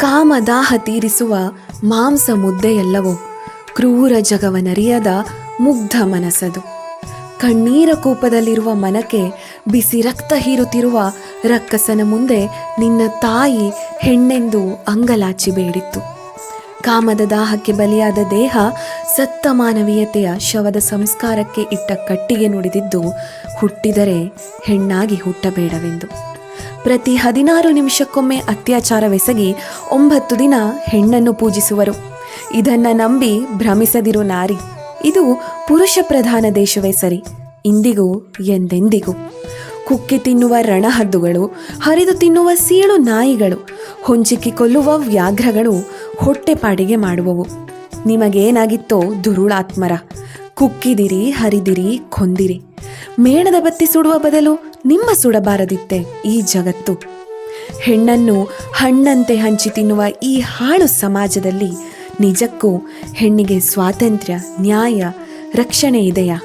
ಕಾಮದಾಹ ತೀರಿಸುವ ಮಾಂಸ ಮುದ್ದೆಯಲ್ಲವೋ? ಕ್ರೂರ ಜಗವನರಿಯದ ಮುಗ್ಧ ಮನಸದು ಕಣ್ಣೀರ ಕೂಪದಲ್ಲಿರುವ ಮನಕ್ಕೆ ಬಿಸಿ ರಕ್ತ ಹೀರುತ್ತಿರುವ ರಕ್ಕಸನ ಮುಂದೆ ನಿನ್ನ ತಾಯಿ ಹೆಣ್ಣೆಂದು ಅಂಗಲಾಚಿ ಬೇಡಿತ್ತು. ಕಾಮದ ದಾಹಕ್ಕೆ ಬಲಿಯಾದ ದೇಹ ಸತ್ತ ಮಾನವೀಯತೆಯ ಶವದ ಸಂಸ್ಕಾರಕ್ಕೆ ಇಟ್ಟ ಕಟ್ಟಿಗೆ ನುಡಿದಿದ್ದು ಹುಟ್ಟಿದರೆ ಹೆಣ್ಣಾಗಿ ಹುಟ್ಟಬೇಡವೆಂದು. ಪ್ರತಿ ಹದಿನಾರು ನಿಮಿಷಕ್ಕೊಮ್ಮೆ ಅತ್ಯಾಚಾರವೆಸಗಿ ಒಂಬತ್ತು ದಿನ ಹೆಣ್ಣನ್ನು ಪೂಜಿಸುವರು. ಇದನ್ನ ನಂಬಿ ಭ್ರಮಿಸದಿರು ನಾರಿ. ಇದು ಪುರುಷ ಪ್ರಧಾನ ದೇಶವೇ ಸರಿ. ಇಂದಿಗೂ ಎಂದೆಂದಿಗೂ. ಕುಕ್ಕಿ ತಿನ್ನುವ ರಣಹದ್ದುಗಳು, ಹರಿದು ತಿನ್ನುವ ಸೀಳು ನಾಯಿಗಳು, ಹೊಂಚಿಕ್ಕಿ ಕೊಲ್ಲುವ ವ್ಯಾಘ್ರಗಳು ಹೊಟ್ಟೆಪಾಡಿಗೆ ಮಾಡುವವು. ನಿಮಗೇನಾಗಿತ್ತೋ ದುರುಳಾತ್ಮರ. ಕುಕ್ಕಿದಿರಿ, ಹರಿದಿರಿ, ಕೊಂದಿರಿ. ಮೇಣದ ಬತ್ತಿ ಸುಡುವ ಬದಲು ನಿಮ್ಮ ಸುಡಬಾರದಿತ್ತೆ ಈ ಜಗತ್ತು. ಹೆಣ್ಣನ್ನು ಹಣ್ಣಂತೆ ಹಂಚಿ ತಿನ್ನುವ ಈ ಹಾಳು ಸಮಾಜದಲ್ಲಿ ನಿಜಕ್ಕೂ ಹೆಣ್ಣಿಗೆ ಸ್ವಾತಂತ್ರ್ಯ, ನ್ಯಾಯ, ರಕ್ಷಣೆ ಇದೆಯಾ?